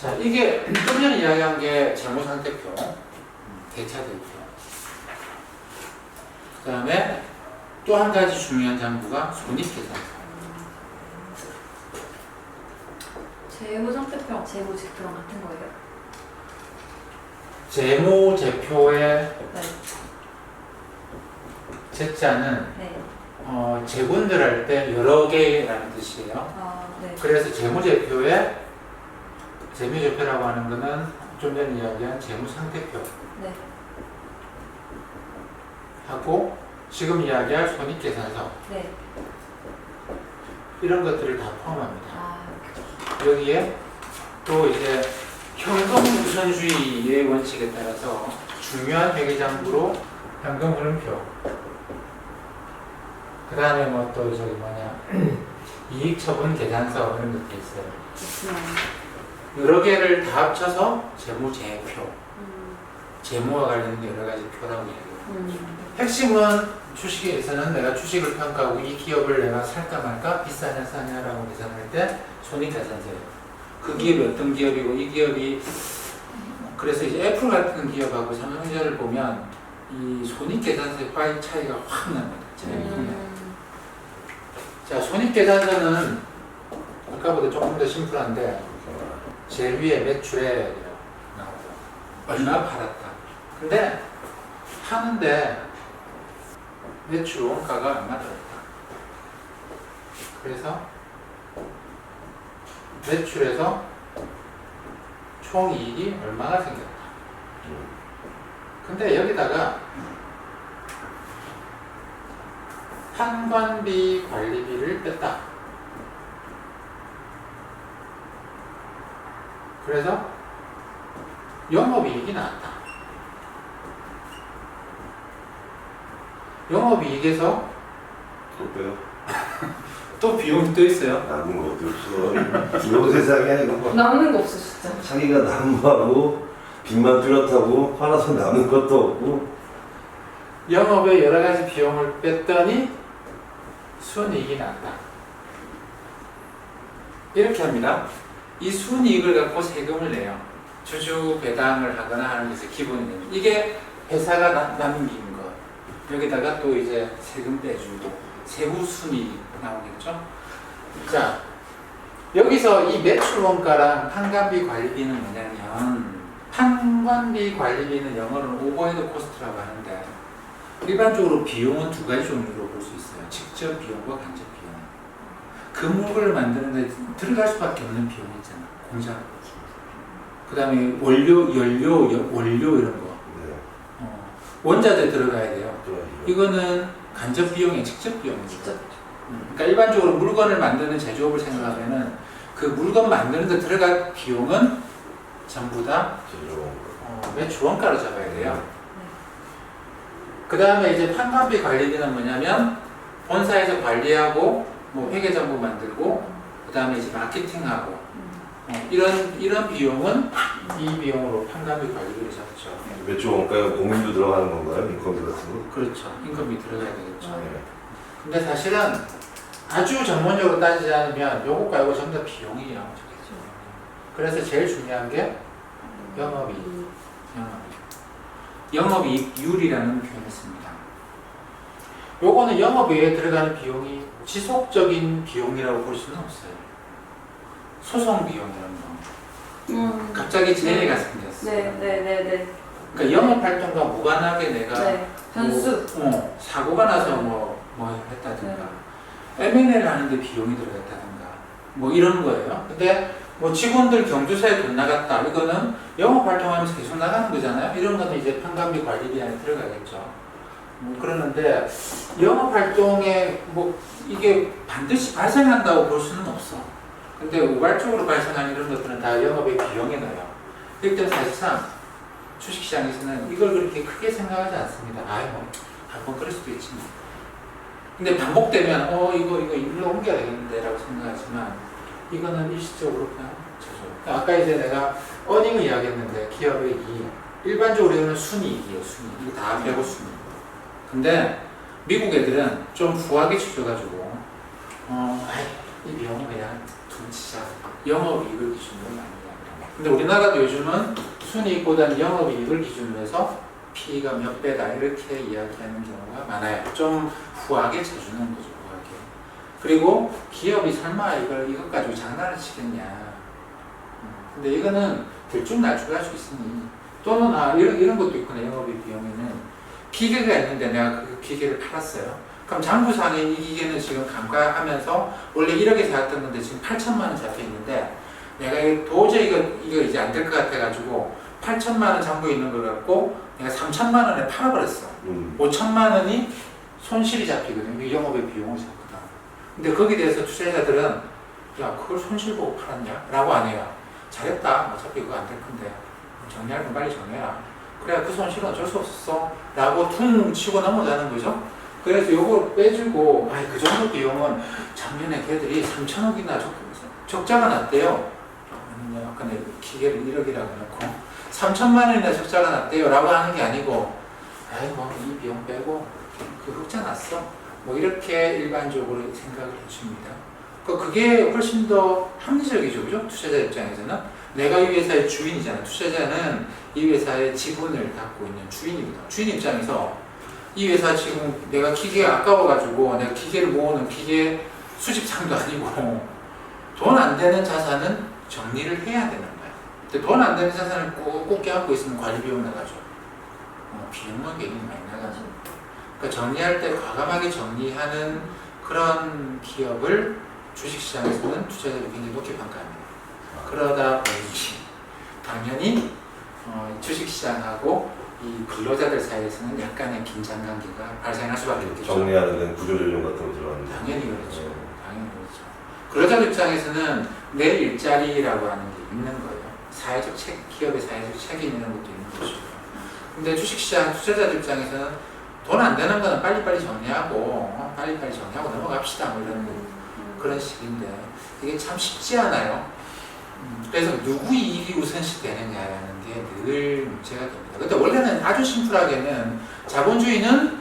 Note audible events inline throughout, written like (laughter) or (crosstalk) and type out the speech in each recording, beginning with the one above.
자, 이게 좀 전에 이야기한 게 재무상태표, 대차 대표. 그 다음에 또 한 가지 중요한 장부가 손익계산서. 재무상태표랑 재무제표랑 같은 거예요? 재무 제표의 네. 제자는 네. 어, 재분들 할 때 여러 개라는 뜻이에요. 아, 네. 그래서 재무 제표에 재무제표라고 하는 거는 좀 전에 이야기한 재무상태표 네. 하고 지금 이야기할 손익계산서 네. 이런 것들을 다 포함합니다. 아, 여기에 또 이제 현금 우선주의의 원칙에 따라서 중요한 회계장부로 현금 흐름표 그 다음에 뭐 또 저기 뭐냐 (clears throat) 이익처분 계산서 이런 것도 있어요. 그렇구나. 여러 개를 다 합쳐서 재무제표 음. 재무와 관련된 여러 가지 표라고 얘기해요. 음. 핵심은 주식에서는 내가 주식을 평가하고 이 기업을 내가 살까 말까 비싸냐 싸냐라고 계산할 때 손익계산서예요. 그 기업이 어떤 기업이고 이 기업이 그래서 이제 애플 같은 기업하고 삼성전자를 보면 이 손익계산서의 파이 차이가 확 납니다. 음. 자 손익계산서는 아까보다 조금 더 심플한데 제일 위에 매출에 나오죠. 얼마 팔았다. 근데 하는데 매출 원가가 얼마 들었다. 그래서 매출에서 총 이익이 얼마가 생겼다. 근데 여기다가 판관비 관리비를 뺐다. 그래서 영업이익이 나왔다. 영업이익에서 또 빼요? (laughs) 또 비용이 또 있어요. 남은 것도 없어. 이거 세상에 이거 봐. 남는 거 없어, 진짜. 자기가 남하고 빚만 뚜렷하고 팔아서 남은 것도 없고 영업에 여러 가지 비용을 뺐더니 순이익이 났다. 이렇게 합니다. 이 순이익을 갖고 세금을 내요. 주주 배당을 하거나 하는 것이 기본이에요. 이게 회사가 나- 남긴 거. 여기다가 또 이제 세금 빼주고 세후 순이익 나오겠죠. 자, 여기서 이 매출 원가랑 판관비 관리비는 뭐냐면 판관비 관리비는 영어로는 오버헤드 코스트라고 하는데 일반적으로 비용은 두 가지 종류로 볼 수 있어요. 직접 비용과 간접 비용. 건물을 만드는데 들어갈 수밖에 없는 비용이 있잖아. 공장. 그 다음에 원료, 연료, 여- 원료 이런 거. 네. 어, 원자재 들어가야 돼요. 또 이거는 간접 비용이 직접 비용이죠. 음, 그러니까 일반적으로 물건을 만드는 제조업을 생각하면은 그 물건 만드는 데 들어갈 비용은 전부 다 제조 어, 매출 원가로 잡아야 돼요. 그 다음에 이제 판관비 관리비는 뭐냐면 본사에서 관리하고 뭐 회계장부 만들고 그 다음에 이제 마케팅하고 음. 어, 이런 이런 비용은 이 비용으로 판관비 관리비를 잡죠. 매출 원가에 공인도 들어가는 건가요? 인건비 같은 거? 그렇죠. 임금이 들어가야 되겠죠. 아. 네. 근데 사실은 아주 전문적으로 따지지 않으면 요것과 요거 전부 다 비용이에요. 그래서 제일 중요한 게 영업이익. 영업이익. 영업이익률이라는 표현을 씁니다. 요거는 영업에 들어가는 비용이 지속적인 비용이라고 볼 수는 없어요. 소송 비용 이런 거. 음. 갑자기 재해가 생겼어. 네, 네, 네, 네. 그러니까 영업 활동과 무관하게 내가 네. 변수. 뭐, 어, 사고가 나서 뭐, 뭐 했다든가 M&A를 하는데 비용이 들어갔다든가 뭐 이런 거예요. 근데 뭐 직원들 경조사에 돈 나갔다 이거는 영업 활동하면서 계속 나가는 거잖아요. 이런 거는 이제 판관비 관리비 안에 들어가겠죠. 뭐 그러는데 영업 활동에 뭐 이게 반드시 발생한다고 볼 수는 없어. 근데 우발적으로 발생한 이런 것들은 다 영업의 비용에 넣어요. 때문에 사실상 주식시장에서는 이걸 그렇게 크게 생각하지 않습니다. 아이 뭐 한번 그럴 수도 있지 뭐. 근데 반복되면 어 이거 이거 일로 옮겨야 되겠는데라고 생각하지만 이거는 일시적으로 그냥 저죠. 그러니까 아까 이제 내가 어닝을 이야기했는데 기업의 이익 일반적으로 이거는 순이익이에요 순이익 이거 다 빼고 순이익. 근데 미국 애들은 좀 후하게 치줘가지고 어 아이 이 비용은 그냥 돈 치자 영업이익을 기준으로 많이 이야기합니다. 근데 우리나라도 요즘은 순이익보다는 영업이익을 기준으로 해서 P가 몇 배다 이렇게 이야기하는 경우가 많아요. 좀 후하게 쳐주는 거죠, 후하게. 그리고 기업이 설마 이걸 이것 가지고 장난을 치겠냐. 음, 근데 이거는 들쭉날쭉할 수 있으니 또는 아 이런 이런 것도 있구나 영업이익 비용에는 기계가 있는데 내가 그 기계를 팔았어요. 그럼 장부상에 이 기계는 지금 감가하면서 원래 1억에 사왔던 건데 지금 8천만 원 잡혀 있는데 내가 이거 도저히 이거 이거 이제 안 될 것 같아가지고 8천만 원 장부에 있는 걸 갖고 내가 3천만 원에 팔아버렸어. 음. 5천만 원이 손실이 잡히거든요. 영업의 비용을 잡거든. 근데 거기에 대해서 투자자들은 야 그걸 손실 보고 팔았냐? 라고 안 해요. 잘했다. 어차피 그거 안 될 건데 정리할 건 빨리 정리해라. 그래야 그 손실은 어쩔 수 없었어. 라고 퉁 치고 넘어가는 거죠. 그래서 요걸 빼주고 아이 그 정도 비용은 작년에 걔들이 3천억이나 적, 적자가 났대요. 근데 기계를 1억이라고 해놓고 3천만 원이나 적자가 났대요. 라고 하는 게 아니고 아이 뭐이 비용 빼고 그 흑자 났어. 뭐 이렇게 일반적으로 생각을 해줍니다. 그 그게 훨씬 더 합리적이죠, 그죠? 투자자 입장에서는 내가 이 회사의 주인이잖아. 투자자는 이 회사의 지분을 갖고 있는 주인입니다. 주인 입장에서 이 회사 지금 내가 기계가 아까워가지고 내가 기계를 모으는 기계 수집상도 아니고 돈 안 되는 자산은 정리를 해야 되는 거야. 근데 돈 안 되는 자산을 꾹꾹 껴안고 있으면 관리 비용 나가죠. 어, 비용만 굉장히 많이 나가죠. 그러니까 정리할 때 과감하게 정리하는 그런 기업을 주식시장에서는 투자자들이 굉장히 높게 평가합니다. 그러다 보니 당연히 어, 주식시장하고 이 근로자들 사이에서는 약간의 긴장 관계가 발생할 수밖에 없겠죠. 정리하는 데는 구조조정 같은 거 들어가는데. 당연히 그렇죠. 당연히 그렇죠. 근로자 입장에서는 내 일자리라고 하는 게 있는 거예요. 사회적 책, 기업의 사회적 책임이라는 것도 있는 것이고. 근데 주식시장 투자자들 입장에서는 돈 안 되는 거는 빨리빨리 정리하고 어, 빨리빨리 정리하고 넘어갑시다 뭐 이런 그런 식인데 이게 참 쉽지 않아요. 음, 그래서 누구 이익이 우선시 되느냐라는 게 늘 문제가 됩니다. 근데 원래는 아주 심플하게는 자본주의는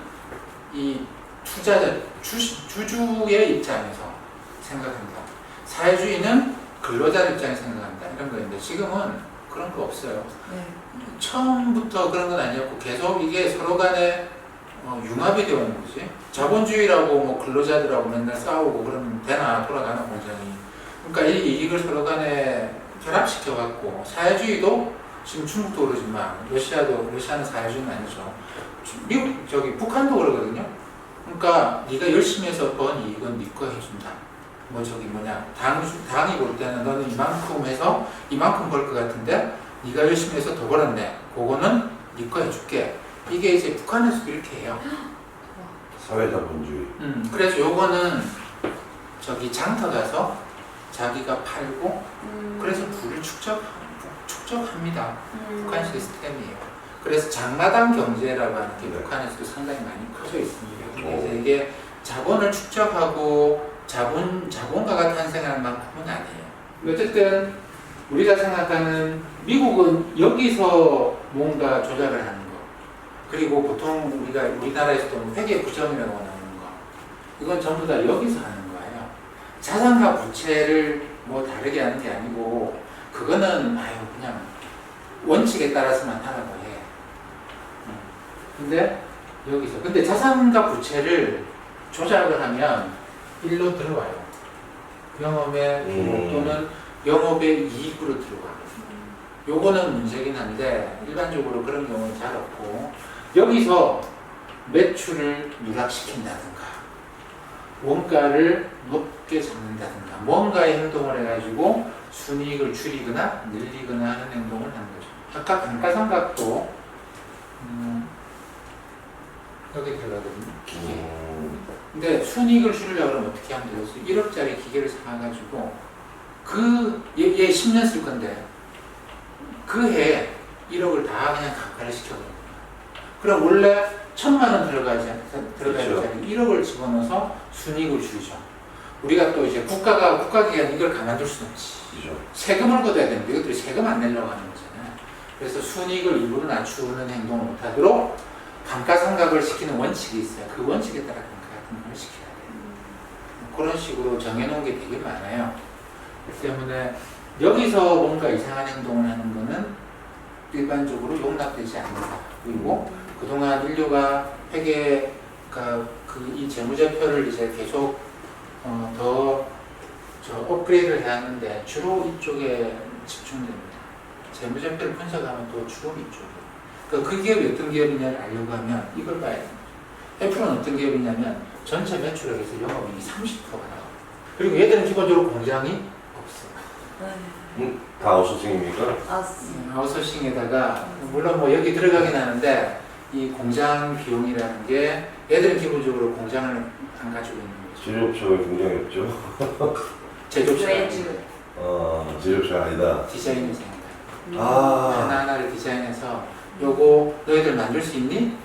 이 투자자 주, 주주의 입장에서 생각합니다. 사회주의는 근로자 입장에서 생각합니다. 이런 거였는데 지금은 그런 거 없어요. 네. 처음부터 그런 건 아니었고 계속 이게 서로 간에 어, 융합이 되어 오는 거지. 자본주의라고 뭐 근로자들하고 맨날 싸우고 그러면 되나 돌아가나 공장이. 그러니까 이 이익을 서로 간에 결합시켜 갖고 사회주의도 지금 중국도 그러지만 러시아도 러시아는 사회주의는 아니죠. 주- 미국 저기 북한도 그러거든요. 그러니까 네가 열심히 해서 번 이익은 네 거 해준다. 뭐 저기 뭐냐 당 당이 볼 때는 너는 이만큼 해서 이만큼 벌 것 같은데 네가 열심히 해서 더 벌었네. 그거는 네 거 해줄게. 이게 이제 북한에서도 이렇게 해요. 사회자본주의. 음, 그래서 요거는 저기 장터 가서 자기가 팔고 음. 그래서 부를 축적 축적합니다. 음. 북한 시스템이에요. 그래서 장마당 경제라고 하는 게 네. 북한에서도 상당히 많이 커져 있습니다. 그래서 오. 이게 자본을 축적하고 자본 자본가가 탄생하는 만큼은 아니에요. 어쨌든 우리가 생각하는 미국은 여기서 뭔가 조작을 하는 거. 그리고 보통 우리가 우리나라에서도 회계 부정이라고 나오는 거. 이건 전부 다 여기서 하는. 자산과 부채를 뭐 다르게 하는 게 아니고 그거는 아유 그냥 원칙에 따라서만 하라고 해. 음. 근데 여기서 근데 자산과 부채를 조작을 하면 일로 들어와요. 영업의 음. 또는 영업의 이익으로 들어와. 요거는 문제긴 한데 일반적으로 그런 경우는 잘 없고 여기서 매출을 누락시킨다든가 원가를 높게 잡는다든가 뭔가의 행동을 해가지고 순이익을 줄이거나 늘리거나 하는 행동을 하는 거죠. 아까 감가상각도 음, 여기 들어가거든요. 기계. 음. 근데 순이익을 줄이려고 그러면 어떻게 하면 돼요? 1억짜리 기계를 사가지고 그, 얘, 얘 10년 쓸 건데 그 해에 1억을 다 그냥 감가를 시켜버려요. 그럼 원래 천만 원 들어가지, 그렇죠. 되는 1억을 집어넣어서 순이익을 줄이죠. 우리가 또 이제 국가가, 국가기관 이걸 가만둘 수는 없지. 그죠. 세금을 걷어야 되는데 이것들이 세금 안 내려고 하는 거잖아요. 그래서 순이익을 일부러 낮추는 행동을 못하도록 감가상각을 시키는 원칙이 있어요. 그 원칙에 따라 감가상각을 시켜야 돼요. 그런 식으로 정해놓은 게 되게 많아요. 그렇기 때문에 여기서 뭔가 이상한 행동을 하는 거는 일반적으로 용납되지 않는다. 그리고 그동안 인류가 회계가 그이 재무제표를 이제 계속 어, 더저 업그레이드를 해왔는데 주로 이쪽에 집중됩니다. 재무제표를 분석하면 또 주로 이쪽이에요. 그러니까 그 기업이 어떤 기업이냐를 알려고 하면 이걸 봐야 됩니다. 애플은 어떤 기업이냐면 전체 매출액에서 영업이익이 30%가 나와요. 그리고 얘들은 기본적으로 공장이 없어요. 네. 다 아웃소싱입니까? 아, 음, 아웃소싱에다가 물론 뭐 여기 들어가긴 하는데 이 공장 비용이라는 게 얘들은 기본적으로 공장을 안 가지고 있는 거죠. 제조업체가 굉장히 없죠. (laughs) 제조업체가 외주. 아, 제조업체가 아니다. 디자인 회사입니다. 아, 하나하나를 디자인해서 요거 너희들 만들 수 있니?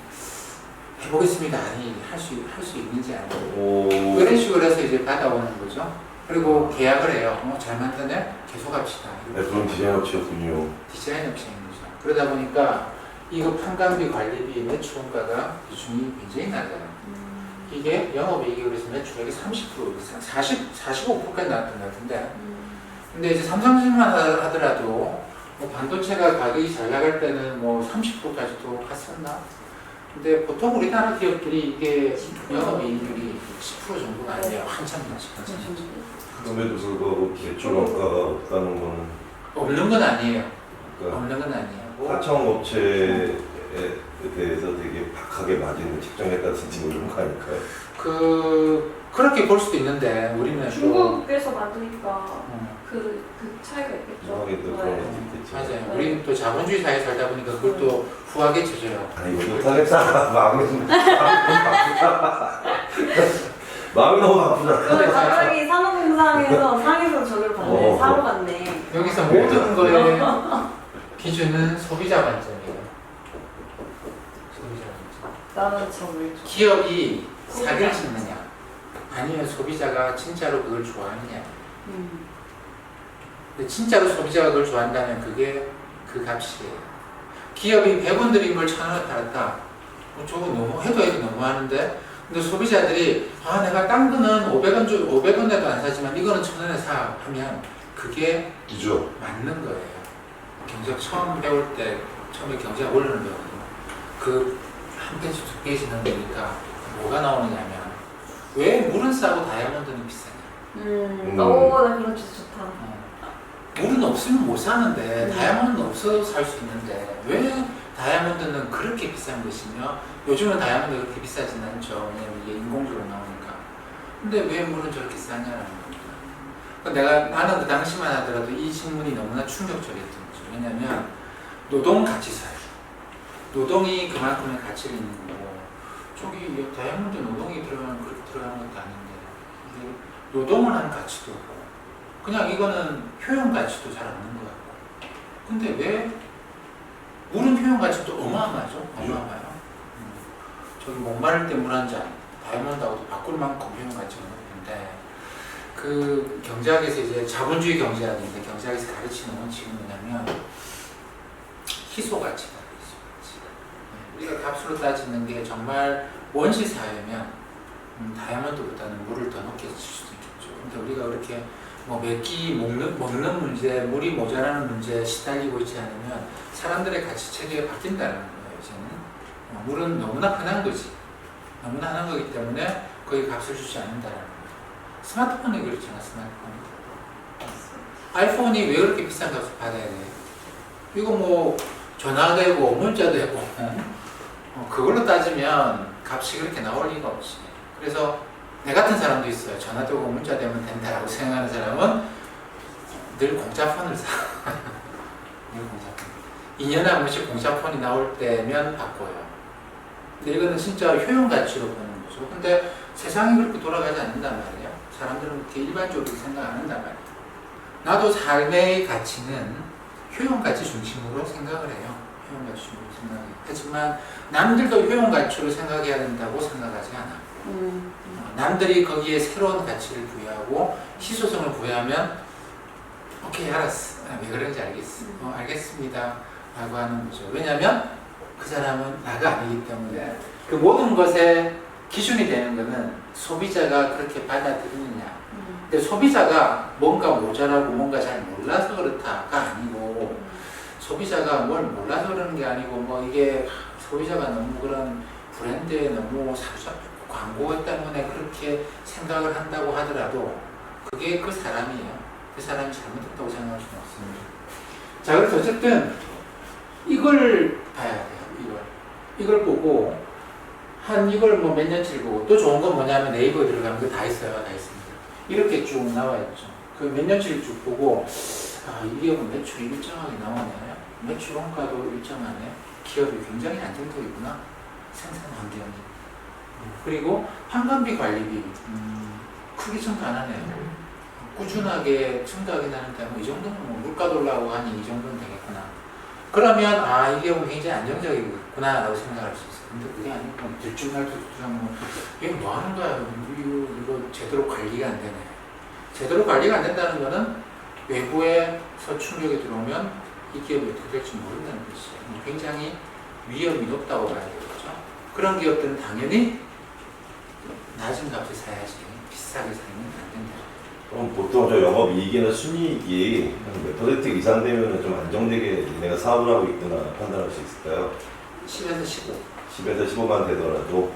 해보겠습니다. 아니 할수 할 수 있는지 아니 오, 이런 식으로 해서 이제 받아오는 거죠. 그리고 계약을 해요. 어, 잘 만드네? 계속 합시다. 네, 그런 디자인 업체였군요. 디자인 업체인 거죠. 그러다 보니까 이거 판관비, 관리비, 매출원가가 비중이 굉장히 낮아요. 이게 영업이익이 그래서 매출액이 30% 이상, 40, 45%까지 나왔던 것 같은데 근데 이제 삼성전만 하- 하더라도 뭐 반도체가 가격이 잘 나갈 때는 뭐 30%까지도 갔었나? 근데 보통 우리나라 기업들이 이게 영업이익률이 10% 정도가 아니에요. 한참 한참 나씩. 그럼에도 불구하고 매출 원가가 없다는 거는 없는 건 아니에요. 그러니까 없는 건 아니에요. 뭐 하청업체에 대해서 되게 박하게 마진을 책정했다든지 뭐 이런 거 아닐까요? 그 그렇게 볼 수도 있는데 우리는 또 중국에서 만드니까 어, 그, 그 차이가 있겠죠. 이상하게 또 그런 네. 것도 있겠지. 맞아요. 우리는 또 자본주의 사회에 살다 보니까 그걸 또 후하게 쳐져요. 아니 이거 못하겠다. (laughs) 마음이 너무 바쁘다. (laughs) 마음이 너무 바쁘다. 그럼 갑자기 산업공상에서 (laughs) 상에서 저를 봤네. 어. 사러 갔네. 여기서 모든 거의 기준은 소비자 관점이에요. 소비자 관점. 나는 저 외주. 기업이 사기를 치느냐, 아니면 소비자가 진짜로 그걸 좋아하느냐. 음. 근데 진짜로 소비자가 그걸 좋아한다면 그게 그 값이에요. 기업이 100원 들인 걸 1000원에 팔았다. 어, 저거 너무 해도 해도 너무 하는데 근데 소비자들이 아 내가 딴 거는 500원 주 500원에도 안 사지만 이거는 1000원에 사 하면 그게 이죠. 맞는 거예요. 경제 처음 배울 때 처음에 경제 원론을 배우거든요. 그한 페이지 두 페이지는 보니까 뭐가 나오느냐면 왜 물은 싸고 다이아몬드는 비싸냐? 음. 음. 오, 나 그런 주제 좋다. 어. 물은 없으면 못 사는데 음. 다이아몬드는 없어도 살 수 있는데 왜 다이아몬드는 그렇게 비싼 것이며 요즘은 다이아몬드가 그렇게 비싸진 않죠. 왜냐면 이게 인공적으로 나오니까. 근데 왜 물은 저렇게 싸냐라는 겁니다. 그러니까 내가 나는 그 당시만 하더라도 이 질문이 너무나 충격적이었던 거죠. 왜냐면 노동 가치 사유. 노동이 그만큼의 가치를 있는 거고 저기 이 다이아몬드 노동이 들어가는 그렇게 들어가는 것도 아닌데 노동을 하는 가치도 없고 그냥 이거는 효용 가치도 잘 없는 것 같고. 근데 왜 물은 효용 가치도 어마어마하죠? 어마어마해요. 음. 저기 목마를 때 물 한 잔, 다이아몬드하고도 바꿀 만큼 효용 가치가 높은데 그 경제학에서 이제 자본주의 경제학인데 경제학에서 가르치는 원칙은 뭐냐면 희소 가치다. 희소 가치. 네, 우리가 값으로 따지는 게 정말 원시 사회면 음, 다이아몬드보다는 물을 더 높게 칠 수도 있겠죠. 근데 우리가 그렇게 뭐 몇끼 먹는, 먹는 문제, 물이 모자라는 문제에 시달리고 있지 않으면 사람들의 가치 체계가 바뀐다는 거예요, 이제는. 어, 물은 너무나 흔한 거지. 너무나 흔한 거기 때문에 거의 값을 주지 않는다는 거예요. 스마트폰이 그렇잖아, 스마트폰. 아이폰이 왜 그렇게 비싼 값을 받아야 돼? 이거 뭐 전화되고 문자 되고 어, 그걸로 따지면 값이 그렇게 나올 리가 없지. 그래서 내 같은 사람도 있어요. 전화 되고 문자 되면 된다라고 생각하는 사람은 늘 공짜폰을 사. (laughs) 늘 공짜폰. 2년에 한 번씩 공짜폰이 나올 때면 바꿔요. 근데 이거는 진짜 효용 가치로 보는 거죠. 근데 세상이 그렇게 돌아가지 않는단 말이에요. 사람들은 그렇게 일반적으로 생각 안 한단 말이에요. 나도 삶의 가치는 효용 가치 중심으로 생각을 해요. 효용 가치 중심으로 생각해요. 하지만 남들도 효용 가치로 생각해야 된다고 생각하지 않아. 음. 어, 남들이 거기에 새로운 가치를 부여하고 희소성을 부여하면 오케이 알았어 아, 왜 그런지 알겠어 어, 알겠습니다 라고 하는 거죠 왜냐하면 그 사람은 나가 아니기 때문에 그 모든 것에 기준이 되는 거는 소비자가 그렇게 받아들이느냐. 음. 근데 소비자가 뭔가 모자라고 뭔가 잘 몰라서 그렇다가 아니고 소비자가 뭘 몰라서 그러는 게 아니고 뭐 이게 소비자가 너무 그런 브랜드에 너무 사로잡혔고 광고 때문에 그렇게 생각을 한다고 하더라도 그게 그 사람이에요. 그 사람이 잘못했다고 생각할 수는 없습니다. 자, 그래서 어쨌든 이걸 봐야 돼요. 이걸. 보고 한 이걸 뭐 몇 년치를 보고 또 좋은 건 뭐냐면 네이버에 들어가면 그거 다 있어요. 다 있습니다. 이렇게 쭉 나와 있죠. 그 몇 년치를 쭉 보고 아, 이게 뭐 매출이 일정하게 나오네. 매출 원가도 일정하네. 기업이 굉장히 안정적이구나. 생산 환경이. 음, 그리고 환관비 관리비 음, 크게 증가 안 하네요. 꾸준하게 증가하긴 하는데 뭐이 정도면 뭐 물가도 올라오고 하니 이 정도는 되겠구나. 그러면 아 이게 뭐 굉장히 안정적이구나라고 생각할 수 있어요. 근데 그게 아니고 뭐 들쭉날쭉들쭉 뭐 이거 뭐 하는 거야? 이거, 이거 제대로 관리가 안 되네. 제대로 관리가 안 된다는 거는 외부에서 충격이 들어오면 이 기업이 어떻게 될지 모른다는 뜻이에요. 굉장히 위험이 높다고 봐야 되겠죠. 그런 기업들은 당연히 낮은 값에 사야지 비싸게 된다. 그럼 보통 저 영업이익이나 순이익이 한 몇 퍼센트 이상 되면 좀 안정되게 내가 사업을 하고 있구나 판단할 수 있을까요? 10에서 15. 10에서 15만 되더라도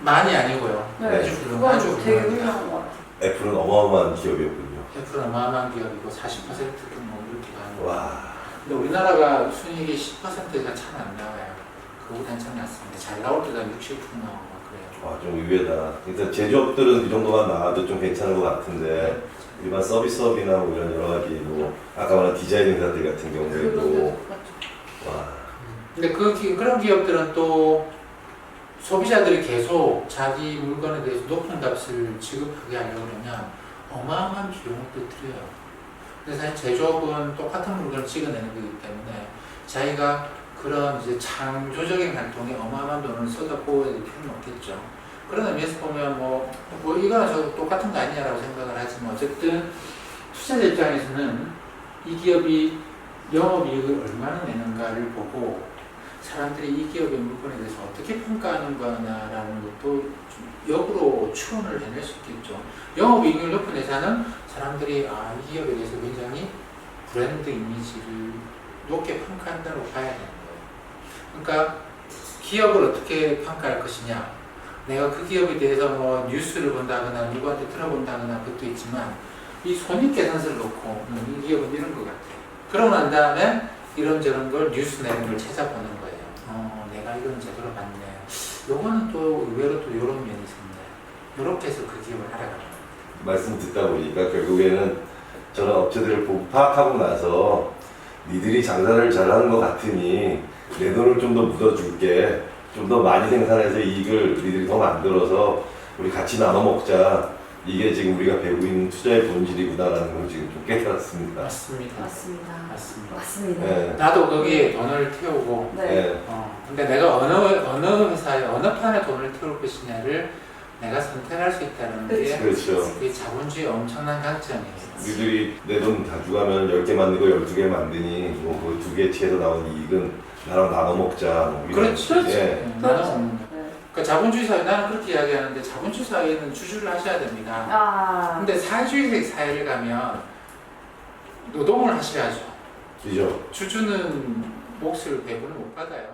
많이 아니고요. 네. 아주 훌륭, 그건 아주 되게. 훌륭한 것 같아요. 애플은 어마어마한 기업이었군요. 애플은 어마어마한 기업이고 40%도 뭐 이렇게 가는 거. 와, 근데 우리나라가 순이익이 10%가 참 안 나와요. 그거보다는 참 낮습니다. 잘 나올 때가 60% 나오고 와, 좀 의외다. 일단 제조업들은 이 정도만 나와도 좀 괜찮은 것 같은데 일반 서비스업이나 뭐 이런 여러 가지 뭐 아까 말한 디자인 회사들 같은 경우에도. 와, 근데 그 기- 그런 기업들은 또 소비자들이 계속 자기 물건에 대해서 높은 값을 지급하게 하려고 그러면 어마어마한 비용을 또 들여요. 근데 사실 제조업은 똑같은 물건을 찍어내는 거기 때문에 자기가 그런 이제 창조적인 활동에 어마어마한 돈을 쏟아부어야 될 필요는 없겠죠. 그런 의미에서 보면 뭐, 뭐 이거나 저거 똑같은 거 아니냐라고 생각을 하지만 어쨌든 투자자 입장에서는 이 기업이 영업이익을 얼마나 내는가를 보고 사람들이 이 기업의 물건에 대해서 어떻게 평가하는 거냐라는 것도 좀 역으로 추론을 해낼 수 있겠죠. 영업이익을 높은 회사는 사람들이 아, 이 기업에 대해서 굉장히 브랜드 이미지를 높게 평가한다고 봐야 거예요. 그러니까 기업을 어떻게 평가할 것이냐. 내가 그 기업에 대해서 뭐 뉴스를 본다거나 누구한테 들어본다거나 그것도 있지만 이 손익계산서를 놓고 음, 이 기업은 이런 것 같아. 그러고 난 다음에 이런저런 걸 뉴스 내는 걸 찾아보는 거예요. 어, 내가 이건 제대로 봤네. 요거는 또 의외로 또 이런 면이 있습니다. 이렇게 해서 그 기업을 알아가는 거예요. 말씀 듣다 보니까 결국에는 저런 업체들을 파악하고 나서 니들이 장사를 잘하는 것 같으니 내 돈을 좀 더 묻어줄게 좀 더 많이 생산해서 이익을 니들이 더 만들어서 우리 같이 나눠 먹자 이게 지금 우리가 배우고 있는 투자의 본질이구나라는 걸 지금 좀 깨달았습니다. 맞습니다. 맞습니다. 맞습니다. 맞습니다. 네. 나도 거기에 돈을 태우고, 네. 네. 어, 근데 내가 어느 어느 회사에 어느 판에 돈을 태울 것이냐를 내가 선택할 수 있다는 게 그렇죠. 그게 자본주의 엄청난 강점이에요. 니들이 내돈 가져가면 10개 만들고 12개 만드니 뭐 그 두개 치에서 나온 이익은 나랑 나눠 먹자 뭐 이런 그렇죠. 예. 음, 그렇죠. 나는 네. 그러니까 자본주의 사회 나는 그렇게 이야기하는데 자본주의 사회는 주주를 하셔야 됩니다. 아, 근데 사회주의 사회를 가면 노동을 하셔야죠. 그죠? 주주는 몫을 배분을 못 받아요.